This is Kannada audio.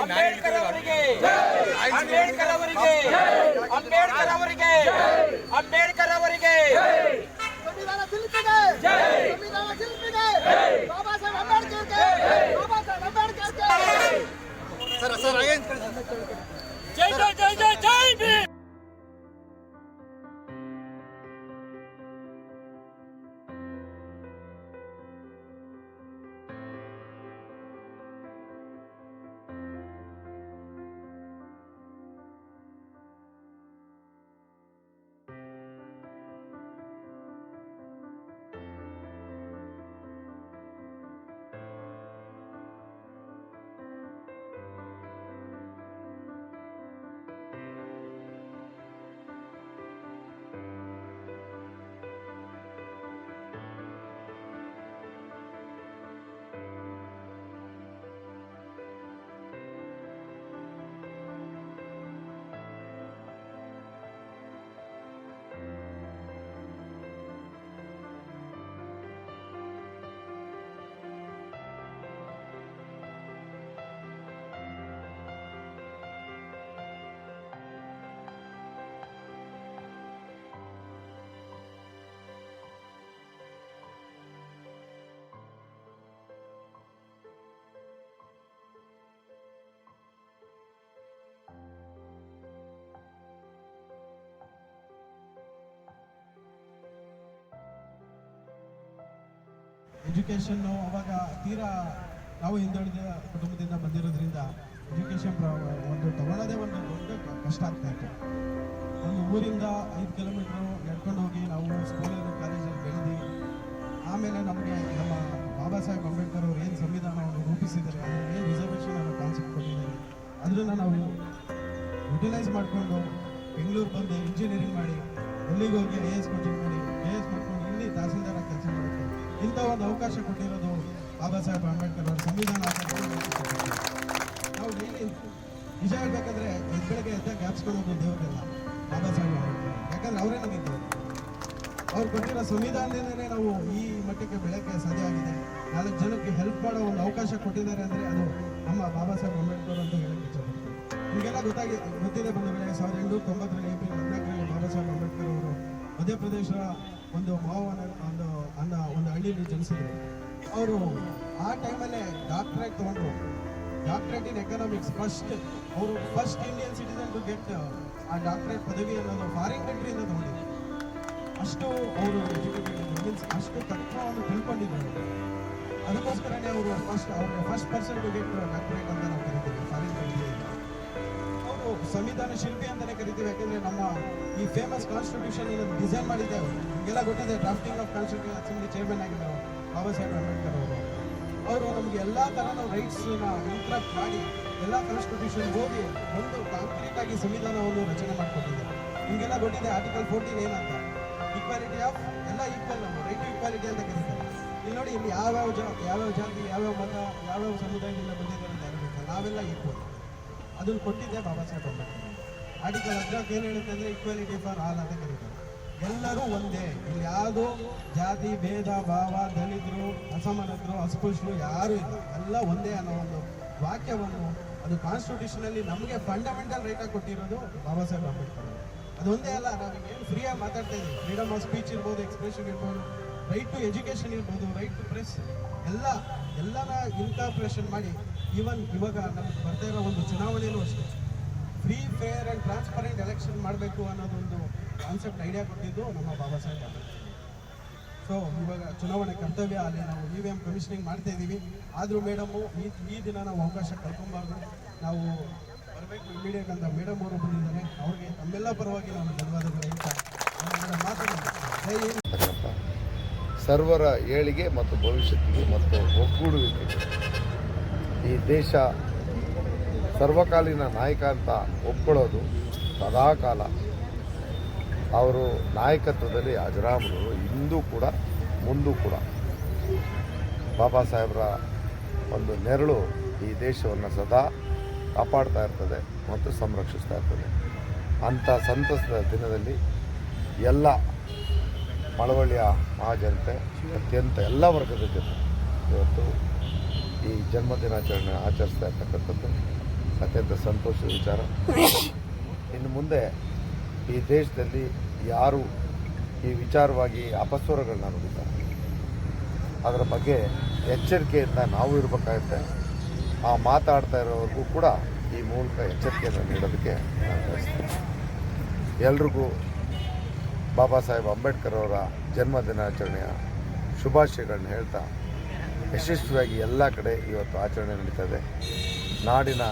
ಅಂಬೇಡ್ಕರ್ ಅವರಿಗೆ ಅಂಬೇಡ್ಕರ್ ಅವರಿಗೆ ಎಜುಕೇಷನ್ನು ಅವಾಗ ತೀರಾ ನಾವು ಹಿಂದುಳಿದ ಕುಟುಂಬದಿಂದ ಬಂದಿರೋದ್ರಿಂದ ಎಜುಕೇಷನ್ ಒಂದು ತಗೊಳ್ಳೋದೇ ಒಂದು ದೊಡ್ಡ ಕಷ್ಟ ಆಗ್ತಾ ಇತ್ತು. ಒಂದು ಊರಿಂದ ಐದು ಕಿಲೋಮೀಟ್ರು ನಡ್ಕೊಂಡು ಹೋಗಿ ನಾವು ಸ್ಕೂಲಲ್ಲಿ ಕಾಲೇಜಲ್ಲಿ ಬೆಳೆದು, ಆಮೇಲೆ ನಮಗೆ ನಮ್ಮ ಬಾಬಾ ಸಾಹೇಬ್ ಅಂಬೇಡ್ಕರ್ ಅವರು ಏನು ಸಂವಿಧಾನವನ್ನು ರೂಪಿಸಿದ್ದಾರೆ ಅದನ್ನು ಏನು ರಿಸರ್ವೇಷನ್ ಅನ್ನೋ ಕಾನ್ಸೆಪ್ಟ್ ಕೊಟ್ಟಿದ್ದಾರೆ ಅದನ್ನು ನಾವು ಯುಟಿಲೈಸ್ ಮಾಡಿಕೊಂಡು ಬೆಂಗಳೂರು ಬಂದು ಇಂಜಿನಿಯರಿಂಗ್ ಮಾಡಿ, ಎಲ್ಲಿಗೆ ಹೋಗಿ ಐ ಎಸ್ ಕೋಚಿಂಗ್ ಮಾಡಿ ಐ ಎಸ್ ಮಾಡ್ಕೊಂಡು ಇಲ್ಲಿ ತಹಸೀಲ್ದಾರ ಕೆಲಸ ಮಾಡುತ್ತೆ ಇಂಥ ಒಂದು ಅವಕಾಶ ಕೊಟ್ಟಿರೋದು ಬಾಬಾ ಸಾಹೇಬ್ ಅಂಬೇಡ್ಕರ್ ಅವರ ಸಂವಿಧಾನ. ನಾವು ಡೈಲಿ ನಿಜ ಹೇಳ್ಬೇಕಂದ್ರೆ ಎದ್ ಬೆಳಗ್ಗೆ ಎದ್ದ ಜ್ಞಾಪಿಸ್ಕೊಳ್ಳೋದು ದೇವರಲ್ಲ ಬಾಬಾ ಸಾಹೇಬ್ ಅಂಬೇಡ್ಕರ್. ಯಾಕಂದ್ರೆ ಅವರೇ ನಮಗೆ ದೇವರು. ಅವ್ರು ಕೊಟ್ಟಿರೋ ಸಂವಿಧಾನದಿಂದಲೇ ನಾವು ಈ ಮಟ್ಟಕ್ಕೆ ಬೆಳಕ್ಕೆ ಸಾಧ್ಯ ಆಗಿದೆ. ನಾಲ್ಕು ಜನಕ್ಕೆ ಹೆಲ್ಪ್ ಮಾಡೋ ಒಂದು ಅವಕಾಶ ಕೊಟ್ಟಿದ್ದಾರೆ ಅಂದರೆ ಅದು ನಮ್ಮ ಬಾಬಾ ಸಾಹೇಬ್ ಅಂಬೇಡ್ಕರ್ ಅಂತ ಹೇಳಕ್ಕೆ ಇಷ್ಟಪಡ್ತೀನಿ. ನಿಮಗೆಲ್ಲ ಗೊತ್ತಾಗಿ, ಗೊತ್ತಿದೆ ಬಂಧುಗಳೇ, ಸಾವಿರದ ಎಂಟು ತೊಂಬತ್ತರಲ್ಲಿ ಏಪ್ರಿಲ್ ಹದಿನಾಲ್ಕರಲ್ಲಿ ಬಾಬಾ ಸಾಹೇಬ್ ಅಂಬೇಡ್ಕರ್ ಅವರು ಮಧ್ಯಪ್ರದೇಶ ಒಂದು ಮಾವನ ಒಂದು ಅನ್ನ ಒಂದು ಹಳ್ಳಿಯಲ್ಲಿ ಜನಿಸಿದ್ರು. ಅವರು ಆ ಟೈಮಲ್ಲೇ ಡಾಕ್ಟ್ರೇಟ್ ತೊಗೊಂಡ್ರು. ಡಾಕ್ಟ್ರೇಟ್ ಇನ್ ಎಕನಾಮಿಕ್ಸ್ ಫಸ್ಟ್ ಅವರು first Indian citizen to get a doctorate ಪದವಿ ಅನ್ನೋದು ಫಾರಿನ್ ಕಂಟ್ರಿಯಿಂದ ತಗೊಂಡಿದ್ರು. ಅಷ್ಟು ಅವರು ಎಜುಕೇಟೆಡ್ ಮೀನ್ಸ್ ಅಷ್ಟು ತತ್ವವನ್ನು ತಿಳ್ಕೊಂಡಿದ್ದಾರೆ ಅದಕ್ಕೋಸ್ಕರನೇ ಅವರು ಫಸ್ಟ್ ಅವ್ರಿಗೆ first person to get doctorate ಅಂತ ನಾವು ಕರಿತೀವಿ ಫಾರಿನ್ ಕಂಟ್ರಿಯಲ್ಲಿ ಅವರು ಸಂವಿಧಾನ ಶಿಲ್ಪಿ ಅಂತಲೇ ಕರಿತೀವಿ, ಯಾಕಂದ್ರೆ ನಮ್ಮ ಈ ಫೇಮಸ್ ಕಾನ್ಸ್ಟಿಟ್ಯೂಷನ್ ಡಿಸೈನ್ ಮಾಡಿದ್ದೇವೆ ನಿಮಗೆಲ್ಲ ಗೊತ್ತಿದೆ drafting of constitution assembly chairman ಆಗಿದ್ದಾರೆ ಬಾಬಾ ಸಾಹೇಬ್ ಅಂಬೇಡ್ಕರ್ ಅವರು. ಅವರು ನಮಗೆ ಎಲ್ಲ ಥರದ ರೈಟ್ಸ್ನ ಇಂಟ್ರಾಕ್ಟ್ ಮಾಡಿ ಎಲ್ಲ ಕಾನ್ಸ್ಟಿಟ್ಯೂಷನ್ ಓದಿ ಒಂದು ಕಾಂಕ್ರೀಟ್ ಆಗಿ ಸಂವಿಧಾನವನ್ನು ರಚನೆ ಮಾಡಿಕೊಟ್ಟಿದ್ದಾರೆ. ನಿಮಗೆಲ್ಲ ಗೊತ್ತಿದೆ ಆರ್ಟಿಕಲ್ ಫೋರ್ಟೀನ್ ಏನಂತ? ಈಕ್ವಾಲಿಟಿ ಆಫ್ ಎಲ್ಲ ಈಕ್ವಲ್ ನಾವು ರೈಟ್ ಟು ಈಕ್ವಾಲಿಟಿ ಅಂತ ಕರೀತಾರೆ. ಇಲ್ಲಿ ನೋಡಿ, ಇಲ್ಲಿ ಯಾವ್ಯಾವ ಜಾ ಯಾವ್ಯಾವ ಜಾತಿ, ಯಾವ್ಯಾವ ಮತ, ಯಾವ್ಯಾವ ಸಮುದಾಯದಿಂದ ಬಂದಿದ್ದಾರೆ. ನಾವೆಲ್ಲ ಈಕ್ವಲ್ ಅದನ್ನು ಕೊಟ್ಟಿದ್ದೆ ಬಾಬಾ ಸಾಹೇಬ್ ಅಂಬೇಡ್ಕರ್ ಆರ್ಟಿಕಲ್ ಹದಿನಾಲ್ಕು ಏನು ಹೇಳುತ್ತೆ ಅಂದರೆ ಈಕ್ವಾಲಿಟಿ ಫಾರ್ ಆಲ್ ಅಂತ ಕರೀತಾರೆ. ಎಲ್ಲರೂ ಒಂದೇ. ಇಲ್ಲಿ ಯಾವುದೋ? ಜಾತಿ, ಭೇದ, ಭಾವ, ದಲಿತರು, ಅಸಮಾನತರು, ಅಸ್ಪೃಶ್ಯರು ಯಾರೂ ಇಲ್ಲ. ಎಲ್ಲ ಒಂದೇ ಅನ್ನೋ ಒಂದು ವಾಕ್ಯವನ್ನು ಅದು ಕಾನ್ಸ್ಟಿಟ್ಯೂಷನಲ್ಲಿ ನಮಗೆ ಫಂಡಮೆಂಟಲ್ ರೈಟಾಗಿ ಕೊಟ್ಟಿರೋದು ಬಾಬಾ ಸಾಹೇಬ್ ಅಂಬೇಡ್ಕರ್. ಅದೊಂದೇ ಅಲ್ಲ ನಾವೀಗ ಏನು ಫ್ರೀಯಾಗಿ ಮಾತಾಡ್ತಾ ಇದ್ದೀವಿ ಫ್ರೀಡಮ್ ಆಫ್ ಸ್ಪೀಚ್ ಇರ್ಬೋದು ಎಕ್ಸ್ಪ್ರೆಷನ್ ಇರ್ಬೋದು ರೈಟ್ ಟು ಎಜುಕೇಷನ್ ಇರ್ಬೋದು ರೈಟ್ ಟು ಪ್ರೆಸ್ ಎಲ್ಲ, ಎಲ್ಲನ ಇನ್ಕಾರ್ಪೊರೇಷನ್ ಮಾಡಿ ಈವನ್ ಇವಾಗ ನಮ್ಗೆ ಬರ್ತಾ ಇರೋ ಒಂದು ಚುನಾವಣೆಯೂ ಅಷ್ಟೇ. Free fair and transparent election ಮಾಡಬೇಕು ಅನ್ನೋದೊಂದು ಕಾನ್ಸೆಪ್ಟ್ ಐಡಿಯಾ ಕೊಟ್ಟಿದ್ದು ನಮ್ಮ ಬಾಬಾ ಸಾಹೇಬ್ ಅಂಬೇಡ್ಕರ್ ಸೊ ಇವಾಗ ಚುನಾವಣೆ ಕರ್ತವ್ಯ, ಅಲ್ಲಿ ನಾವು ಇ ವಿ ಎಂ ಕಮಿಷನಿಂಗ್ ಮಾಡ್ತಾ ಇದ್ದೀವಿ. ಆದರೂ ಮೇಡಮು ಈ ಈ ದಿನ ನಾವು ಅವಕಾಶ ಕಳ್ಕೊಬಾರ್ದು. ನಾವು ಬರಬೇಕು ಇಮಿಡಿಯೇಟ್ ಅಂತ ಮೇಡಮ್ ಅವರು ಬಂದಿದ್ದಾರೆ. ಅವ್ರಿಗೆ ತಮ್ಮೆಲ್ಲ ಪರವಾಗಿ ನಾನು ಧನ್ಯವಾದಗಳು ಹೇಳ್ತಾ ನನ್ನ ಸರ್ವರ ಏಳಿಗೆ ಮತ್ತು ಭವಿಷ್ಯತ್ತಿಗೆ ಮತ್ತು ಒಗ್ಗೂಡುವಿಕೆ. ಈ ದೇಶ ಸರ್ವಕಾಲೀನ ನಾಯಕ ಅಂತ ಒಪ್ಕೊಳ್ಳೋದು ಸದಾಕಾಲ. ಅವರು ನಾಯಕತ್ವದಲ್ಲಿ ಅಜರಾಮರು ಇಂದೂ ಕೂಡ, ಮುಂದೂ ಕೂಡ. ಬಾಬಾ ಸಾಹೇಬರ ಒಂದು ನೆರಳು ಈ ದೇಶವನ್ನು ಸದಾ ಕಾಪಾಡ್ತಾ ಇರ್ತದೆ ಮತ್ತು ಸಂರಕ್ಷಿಸ್ತಾ ಇರ್ತದೆ. ಅಂಥ ಸಂತಸದ ದಿನದಲ್ಲಿ ಎಲ್ಲ ಮಳವಳ್ಳಿಯ ಮಹಾಜನತೆ, ಅತ್ಯಂತ ಎಲ್ಲ ವರ್ಗದ ಜನ ಇವತ್ತು ಈ ಜನ್ಮದಿನಾಚರಣೆ ಆಚರಿಸ್ತಾ ಇರ್ತಕ್ಕಂಥದ್ದು. ಅತ್ಯಂತ ಸಂತೋಷದ ವಿಚಾರ. ಇನ್ನು ಮುಂದೆ ಈ ದೇಶದಲ್ಲಿ ಯಾರು ಈ ವಿಚಾರವಾಗಿ ಅಪಸ್ವರಗಳನ್ನ ನುಡಿತಾರೆ, ಅದರ ಬಗ್ಗೆ ಎಚ್ಚರಿಕೆಯಿಂದ ನಾವು ಇರಬೇಕಾಗುತ್ತೆ. ಆ ಮಾತಾಡ್ತಾ ಇರೋವ್ರಿಗೂ ಕೂಡ ಈ ಮೂಲಕ ಎಚ್ಚರಿಕೆಯನ್ನು ನೀಡೋದಕ್ಕೆ ನಾನು ಎಲ್ರಿಗೂ ಬಾಬಾ ಸಾಹೇಬ್ ಅಂಬೇಡ್ಕರ್ ಅವರ ಜನ್ಮ ದಿನಾಚರಣೆಯ ಶುಭಾಶಯಗಳನ್ನ ಹೇಳ್ತಾ ಯಶಸ್ವಿಯಾಗಿ ಎಲ್ಲ ಕಡೆ ಇವತ್ತು ಆಚರಣೆ ನಡೀತದೆ ನಾಡಿನ